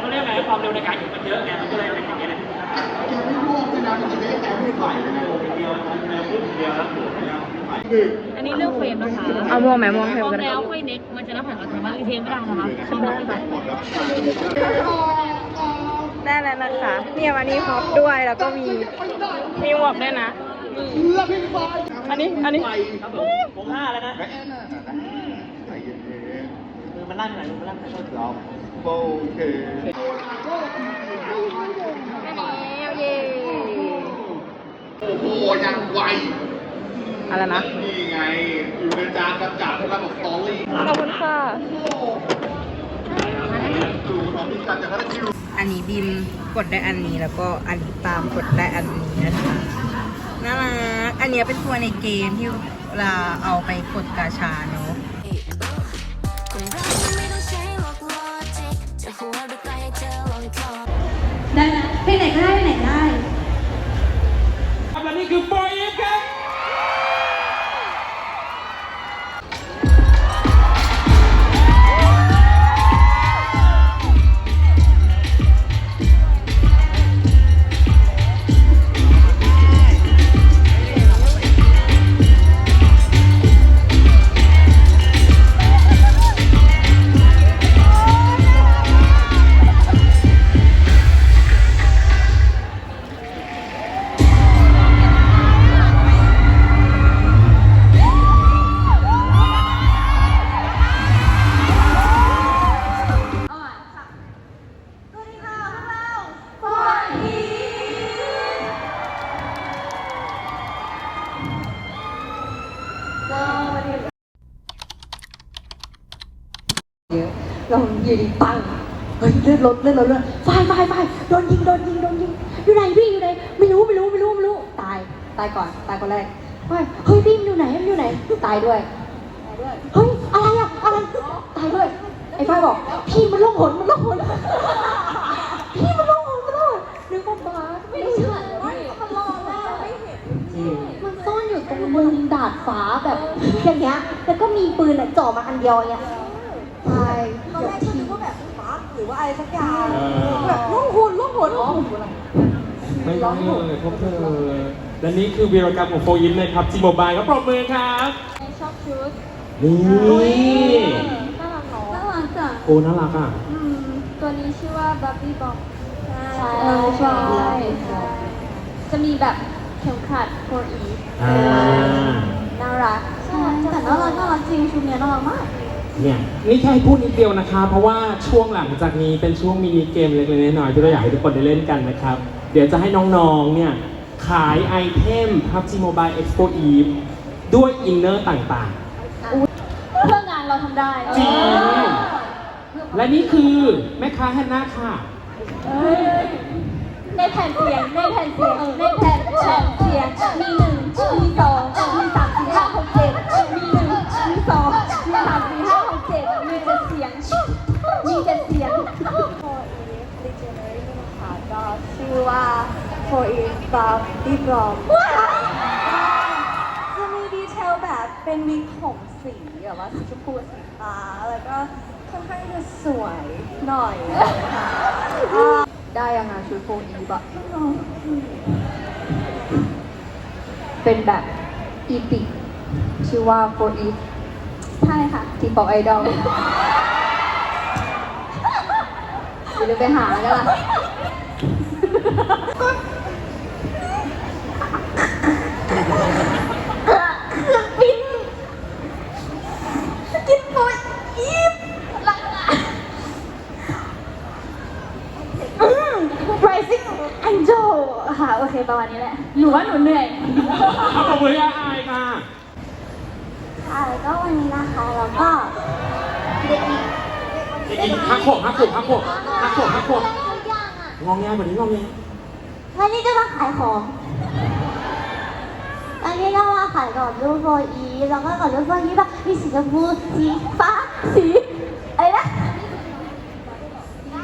เขาเรียกไงความเร็วในการหยุดมันเยอะไงมันก็เลยเป็นอย่างเงี้ยแหละแกไม่ร่วงเลยนะมันจะไม่ได้แกไม่ไหวเลยนะเดียวเดียวปุ๊บเดียวแล้วปวดแล้วคืออันนี้เรื่องเฟรมนะคะเอาม่วงไหมม่วงให้ม่วงกันแล้วค่อยเน็กมันจะนับผ่านอัตโนมัติเทมไม่ได้นะคะขึ้นมาขึ้นมาได้แล้วนะคะ เนี่ยวันนี้ฮอปด้วยแล้วก็มีมีหมวกด้วยนะ อันนี้อันนี้ครับผมผมห้าแล้วนะแม่น่ะใส่เย็นมือมันลั่นหน่อยมือมันลั่ นหน่อยๆเราโอเคโอ้โหยังไวอะไรนะ นี่ไง อยู่ในจานกำจัดให้เราบอกสตอรี่ขอบคุณค่ะดูน้องมีการจะพัฒนาอันนี้บิมกดได้อันนี้แล้วก็อันนี้ตามกดได้อันนี้นะคะน่ารักอันนี้เป็นตัวในเกมที่เวลาเอาไปกดกาชาเนาะ ไหนก็ได้ไปไหนก็ได้ เยอะเราอยู่ดีปังเฮ้ยเลือดรถเลือดรถเลือดไฟไฟไฟโดนยิงโดนยิงโดนยิงอยู่ไหนพี่อยู่ไหนไม่รู้ไม่รู้ไม่รู้ไม่รู้ตายตายก่อนตายคนแรกเฮ้ยเฮ้ยพี่มันอยู่ไหนมันอยู่ไหนตายด้วยเฮ้ยอะไรอะอะไรตายด้วยไอ้ฝ้ายบอกพี่มันล่องหนมันล่องหนพี่มันล่องหนมันล่องหนนึกว่าบาสไม่ใช่มันล่องแล้วไม่เห็นมันซ่อนอยู่ตรงมุมดาดฟ้าแบบอย่างเงี้ยแล้วก็มีปืนอะจ่อมาอันเดียวเนี่ย สักอย่าง แบบล่องหนล่องหนอ๋อไม่ได้เลยพวกเธอและนี่คือวีรกรรมของโฟร์อีฟในครับจีโมบายครับปรบมือครับชอบชุดนี่น่ารักเนาะน่ารักจังโอ้น่ารักอะอืมตัวนี้ชื่อว่าบับบี้บ็อกใช่ใช่ใช่ใช่จะมีแบบเข็มขัดโฟอีอ่าน่ารักใช่แต่น่ารักน่ารักจริงชุดเนี้ยน่ารักมาก เนี่ยนี่แค่ให้พูดนิดเดียวนะคะ เพราะว่าช่วงหลังจากนี้เป็นช่วงมินิเกมเล็กๆน้อยๆที่เราอยากให้ทุกคนได้เล่นกันนะครับ เดี๋ยวจะให้น้องๆเนี่ยขายไอเทม PUBG Mobile Expo Eve ด้วยอินเนอร์ต่างเพื่องานเราทำได้ๆจริงและนี่คือแม่ค้าแฮนนาค่ะ ในแผ่นเสียงในแผ่นเสียงในแผ่นแผ่นเสียงมีหนึ่งมีสองมีสาม For Eve Buff Deep Rom จะมีดีเทลแบบเป็นวิกผมสีแบบว่าสีชมพูสีฟ้าแล้วก็ค่อนข้างจะสวยหน่อยนะคะได้ยังไงชุดโฟอีบะเป็นแบบอีพิกชื่อว่าโฟอีใช่ค่ะที่ปอกไอดอลเดี๋ยวไปหากันละบินกินโฟอีฟลังอะ อืม Rising Angel ค่ะ โอเค ประมาณนี้แหละ หนูว่าหนูเหนื่อย เอาปรบมือให้อายค่ะ ค่ะ แล้วก็วันนี้นะคะเราก็ เด็ก หญิงฮักขวบฮักขวบฮักขวบฮักขวบฮักขวบงององแงแบบนี้งองแงวันนี้จะมาขายของวันนี้เรามาขายก่อนรูปโฟอีแล้วก็ก่อนรูปโฟอีแบบมีสีชมพูสีฟ้าสีอะไรนะ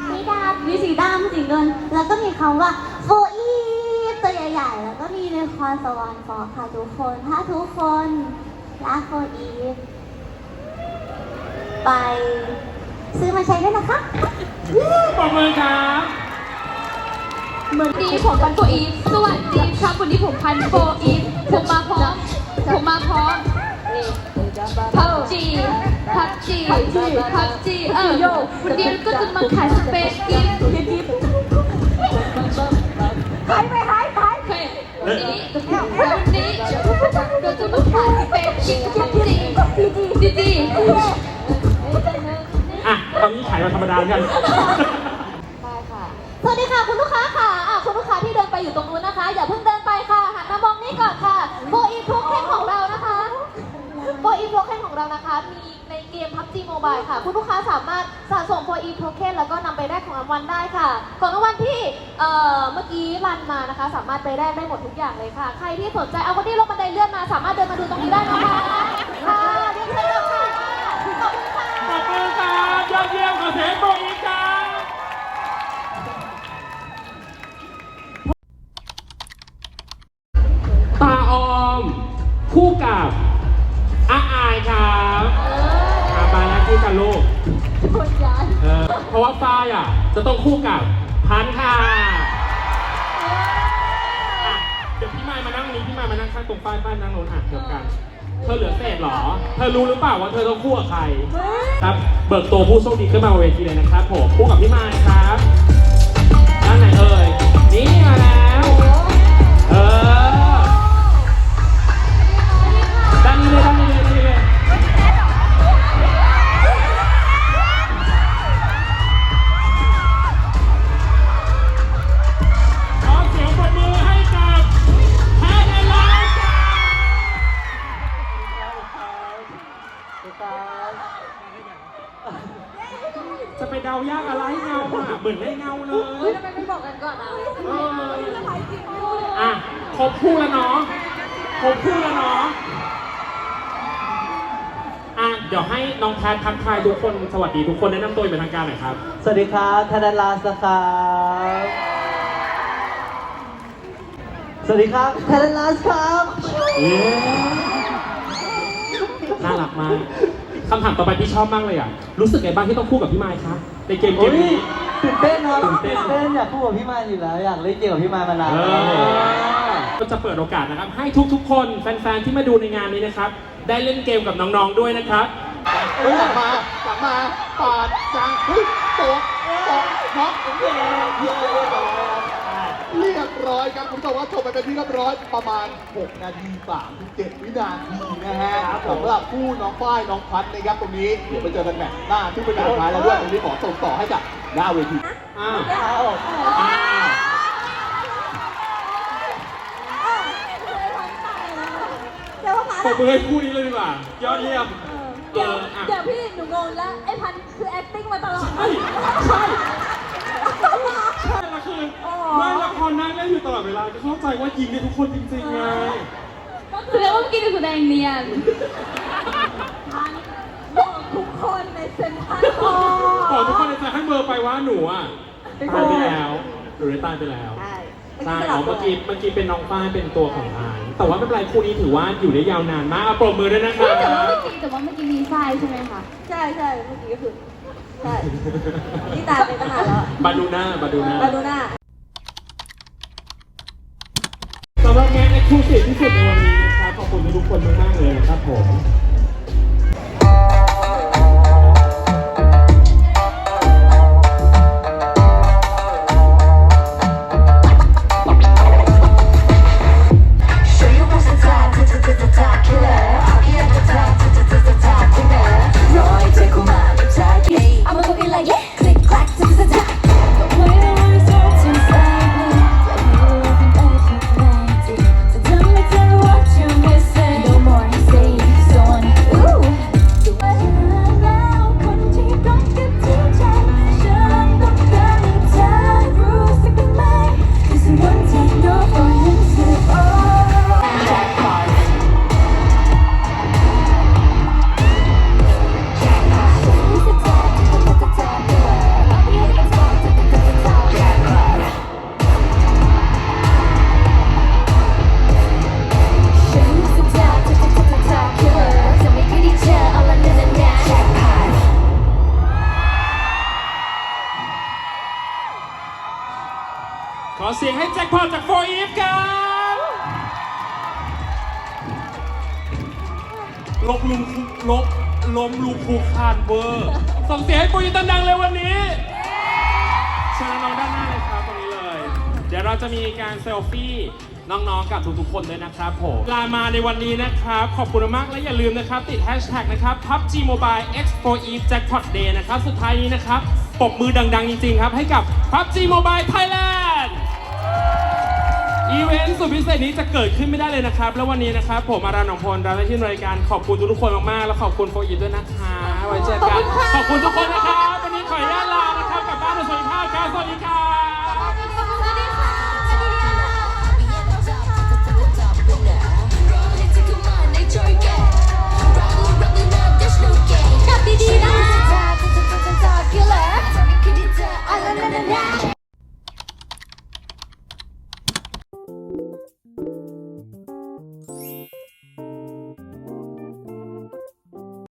สีดำมีสีดำสีเงิน แล้วก็มีคำว่าโฟอีตัวใหญ่ๆ แล้วก็มีในคอนสวรรค์ฟอค่ะทุกคน ถ้าทุกคนรักโฟอีไป ซื้อมาใช้ด้วยนะคะปรบมือครับดีผมพันโฟอีฟสวัสดีครับวันนี้ผมพันโฟอีฟผมมาพร้อมผมมาพร้อมพับจีพับจีพับจีเออวันนี้ก็จะมาขายสเปซกิฟต์หายไปหายไปโอเควันนี้วันนี้เราจะมาขายสเปซกิฟต์พับจีจีจีอะ ตอนนี้ขายมาธรรมดากัน ได้ค่ะ สวัสดีค่ะคุณลูกค้าค่ะอะ คุณลูกค้าที่เดินไปอยู่ตรงนู้นนะคะ อย่าเพิ่งเดินไปค่ะ หันมามองนี่ก่อนค่ะโฟอีทุกแข่งของเรานะคะโฟอีทุกแข่งของเรานะคะ มีในเกม PUBG Mobile ค่ะ คุณลูกค้าสามารถสะสมโฟอีโทเค็นแล้วก็นำไปแลกของรางวัลได้ค่ะ ของรางวัลที่เอ่อเมื่อกี้รันมานะคะ สามารถไปแลกได้หมดทุกอย่างเลยค่ะ ใครที่สนใจเอาคนที่ลงบันไดเลื่อนมา สามารถเดินมาดูตรงนี้ได้นะคะเรียนเชิญเลยค่ะขอบคุณค่ะ ปรบมือครับยอดเยี่ยมขอเสียงปรบมือครับตาออม คู่กับอาอายครับอาไปแล้วคู่กันลูกเออเพราะว่าฝ้ายอะ จะต้องคู่กับพันธุ์ค่ะอะเดี๋ยวพี่ไม้มานั่งนี้พี่ไม้มานั่งข้างตรงป้ายป้ายนั่งโน้นอะเดียวกัน เธอเหลือเศษเหรอ เธอรู้หรือเปล่าว่าเธอต้องคู่กับใคร ครับ เบิกตัวผู้โชคดีขึ้นมาบนเวทีเลยนะครับผมคู่กับพี่มายครับด้านไหนเอ่ยนี่มาแล้ว จะไปเดายากอะไรเงาอะเหมือนได้เงาเลยทำไมไม่บอกกันก่อนอะเอออะครบคู่แล้วเนาะครบคู่แล้วเนาะอะเดี๋ยวให้น้องแพททักทายทุกคนสวัสดีทุกคนแนะนำตัวอย่างเป็นทางการหน่อยครับ สวัสดีครับธนาลาสครับสวัสดีครับธนาลาสครับ เย้น่ารักมาก คำถามต่อไปพี่ชอบมากเลยอะ รู้สึกไงบ้างที่ต้องคู่กับพี่ไมค์คะในเกมเกโอ้มยนี้ ตื่นเต้นครับตื่นเต้นอยากพูดกับพี่มายอยู่แล้วอยากเล่นเกมกับพี่มายมานานเอแล้วครับผมอก็จะเปิดโอกาสนะครับ ให้ทุกๆ คนแฟนๆ ที่มาดูในงานนี้นะครับ ได้เล่นเกมกับน้องๆ ด้วยนะครับ เฮ้ยหลังมาหลังมาปาดจางเฮ้ยตกตกน็อกเรียบร้อย เรียบร้อยครับคุณผู้ชมว่าจบไปเป็นที่เรียบร้อยประมาณ 6 นาที37วินาทีนะฮะสำหรับคู่น้องฝ้ายน้องพัดนะครับตรงนี้เดี๋ยวไปเจอกันแมตช์หน้าซึ่งเป็นการท้ายแล้วด้วยตรงนี้ขอส่งต่อให้กับหน้าเวทีอ้าวอ้าวอ้าวเดี๋ยวมาปรบมือให้คู่นี้เลยดีกว่ายอดเยี่ยมเอเดี๋ยวออะเดี๋ยวพี่หนูงงแล้วไอ้พันคือ acting มาตลอดใช่ใช่ ใช่ละคือไม่ละครนั่งเล่นอยู่ตลอดเวลาก็เข้าใจว่ายิงได้ทุกคนจริงๆไงแสดงว่าเมื่อกี้คือแสดงเนียนบอกทุกคนในเซ็นทรัลขอทุกคนในใจให้เบอร์ไปว่าหนูอะตายไปแล้วหนูได้ตายไปแล้วใช่ใช่อ๋อเมื่อกี้เมื่อกี้เป็นน้องฝ้ายเป็นตัวของอายแต่ว่าไม่เป็นไรคู่นี้ถือว่าอยู่ได้ยาวนานมากเอาปรบมือด้วยนะครัแต่ว่าบ เมื่อกี้แต่ว่าเมื่อกี้มีทรายใช่ไหมคะ ใช่ใช่เมื่อกี้ก็คือ ใช่ นี่ตายไปตั้งนานแล้วบาดูน่าบาดูน่า มาดูหน้าำหรับงานเอ็กซ์คลูซีฟที่สุดในวันนี้นะครับขอบคุณทุกคนมากๆเลยนะครับผม จ็คพอตจากโฟอีฟครับลบลุงลบล้มลุงคูคานเวอร์ส่งเสียงให้โฟอีฟดังๆเลยวันนี้เชิญน้องๆด้านหน้าเลยครับตรงนี้เลย เดี๋ยวเราจะมีการเซลฟี่น้องๆกับทุกๆคนด้วยนะครับผมลามาในวันนี้นะครับ ขอบคุณมากและอย่าลืมนะครับ ติดแฮชแท็กนะครับ PUBG Mobile X Pro Eve Jackpot Day นะครับ สุดท้ายนี้นะครับปรบมือดังๆ จริงๆ ครับ ให้กับ PUBG Mobile Thailand อีเวนต์สุดพิเศษนี้จะเกิดขึ้นไม่ได้เลยนะครับ แล้ววันนี้นะครับ ผมอารันหนองพลรับหน้าที่รายการขอบคุณทุกๆคนมากๆ แล้วขอบคุณโฟอีฟด้วยนะคะไว้เจอกัน ขอบคุณทุกคนนะครับ วันนี้ขออนุญาตลานะครับกลับบ้านโดยสวัสดิภาพครับสวัสดีครับ